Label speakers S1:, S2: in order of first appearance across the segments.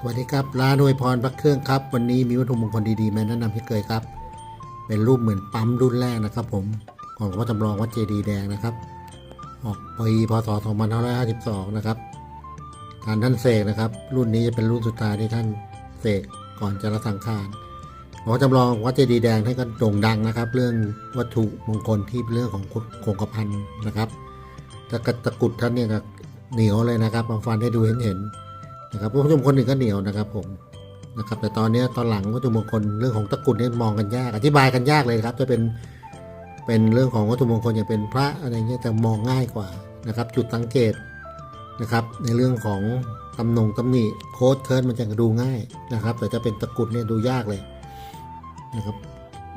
S1: สวัสดีครับร้านอวยพรพระเครื่องครับ วันนี้มีวัตถุมงคลดีๆมาแนะนำให้เคยครับ เป็นรูปเหมือนปั๊มรุ่นแรกนะครับ ผมของวงพ่อจำลองวัดเจดีแดงนะครับ ออกปีพศ 2552 นะครับการท่านเสกนะครับ รุ่นนี้จะเป็นรุ่นสุดท้ายที่ท่านเสกก่อนจะละสังขารหลวงจำลองวัดเจดีย์แดงท่านก็โด่งดังนะครับ เรื่องวัตถุมงคลที่เรื่องของโคงกระพันนะครับตะกะตะกุดท่านเนี่ยก็เหนียวเลยนะครับมาฟันให้ดูเห็นเห็น นะครับวัตถุมงคลอื่นก็เหนียวนะครับผมนะครับแต่ตอนนี้ตอนหลังวัตถุมงคลเรื่องของตะกุดเนี่ยมองกันยากอธิบายกันยากเลยครับ จะเป็นเป็นเรื่องของวัตถุมงคลอย่างเป็นพระอะไรเงี้ยจะมองง่ายกว่านะครับ จุดสังเกตนะครับ ในเรื่องของตำหนงตำหนิโค้ดเคิร์ดมันจะดูง่ายนะครับ แต่จะเป็นตะกุดเนี่ยดูยากเลยนะครับ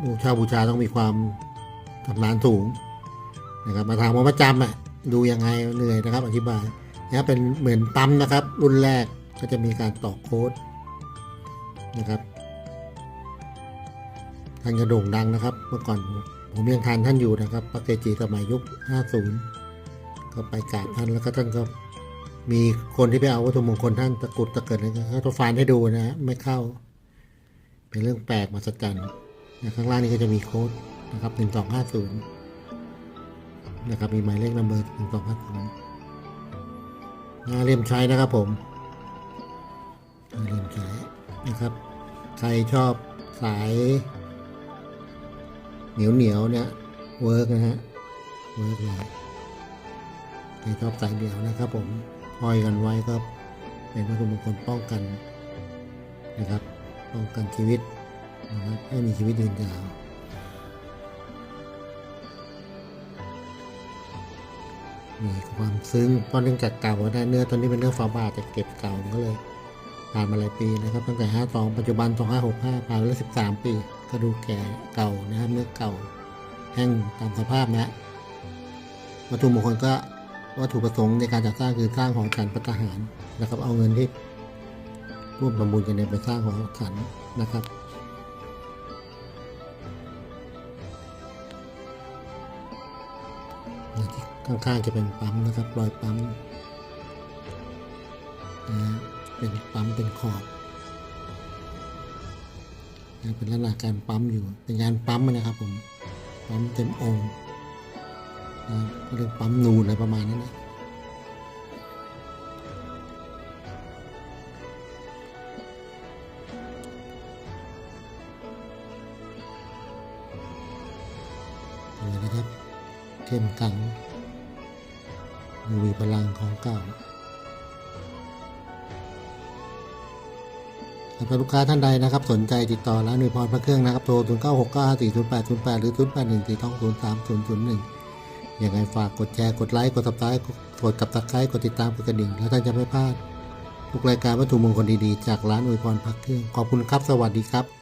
S1: บูชาบูชาต้องมีความชำนาญสูงนะครับมาทางมาประจำอะดูยังไงเหนื่อยนะครับ อธิบายนะเป็นเหมือนปั๊มนะครับ รุ่นแรก ก็จะมีการต่อโค้ดนะครับท่านกระโด่งดังนะครับ เมื่อก่อนผมยังทานท่านอยู่นะครับพระเกจิสมัยยุค 50 ก็ไปกราบท่านแล้วก็ท่านก็มีคนที่ไปเอาวัตถุมงคลท่านตะกุดตะเกิดอะไรก็เขาฟานให้ดูนะฮะไม่เข้า เป็นเรื่องแปลกมาสัจจันนะข้างล่างนี้ก็จะมีโค้ดนะครับ1250นะครับมีหมายเลขนัมเบอร์1250งาเลียมใช้นะครับผม นะครับ ใครชอบสายเหนียวเหนียวๆเนี่ยเวิร์กนะฮะเวิร์กเลยใครชอบสายเหนียวนะครับ ผมห้อยกันไว้ก็เป็นวัตถุมงคลป้องกันนะครับ ป้องกันชีวิตนะครับให้มีชีวิตยืนยาวมีความซึ้งเพราะเนื่องจากเก่านะเนื้อตัวนี้เป็นเนื้อฟาบาจะเก็บเก่าก็เลย ผ่านมาหลายปีนะครับตั้งแต่ 52 ปัจจุบัน 2565 ผ่านไปแล้ว 13 ปีก็ดูแก่เก่านะครับเนื้อเก่าแห้งตามสภาพนะวัตถุมงคลก็วัตถุประสงค์ในการจัดสร้างคือสร้างหอฉันพัตหารนะครับ เอาเงินที่ร่วมประมูลกันเนี่ยไปสร้างหอฉันนะครับข้างๆจะเป็นปั๊มนะครับรอยปั๊มนะฮะ เป็นปั๊มเป็นขอบนะเป็นลักษณะการปั๊มอยู่เป็นงานปั๊มนะครับผมปั๊มเต็มองค์นะก็เรียกปั๊มนูนอะไรประมาณนั้นนะเลยนะครับ เข้มขังมีพลังของเก่า สำหรับลูกค้าท่านใดนะครับ สนใจติดต่อร้านหนุ่ยพรพระเครื่องนะครับโทร 0 9 6 9 5 4 0 8 0 8 หรือ 0 8 1 4 2 0 3 0 0 1ยังไงฝากกดแชร์กดไลค์กดซับสไครต์กดกับตะไคร้กดติดตามกดกระดิ่ง แล้วท่านจะไม่พลาดทุกรายการวัตถุมงคลดีๆ จากร้านอวยพรพระเครื่องขอบคุณครับ สวัสดีครับ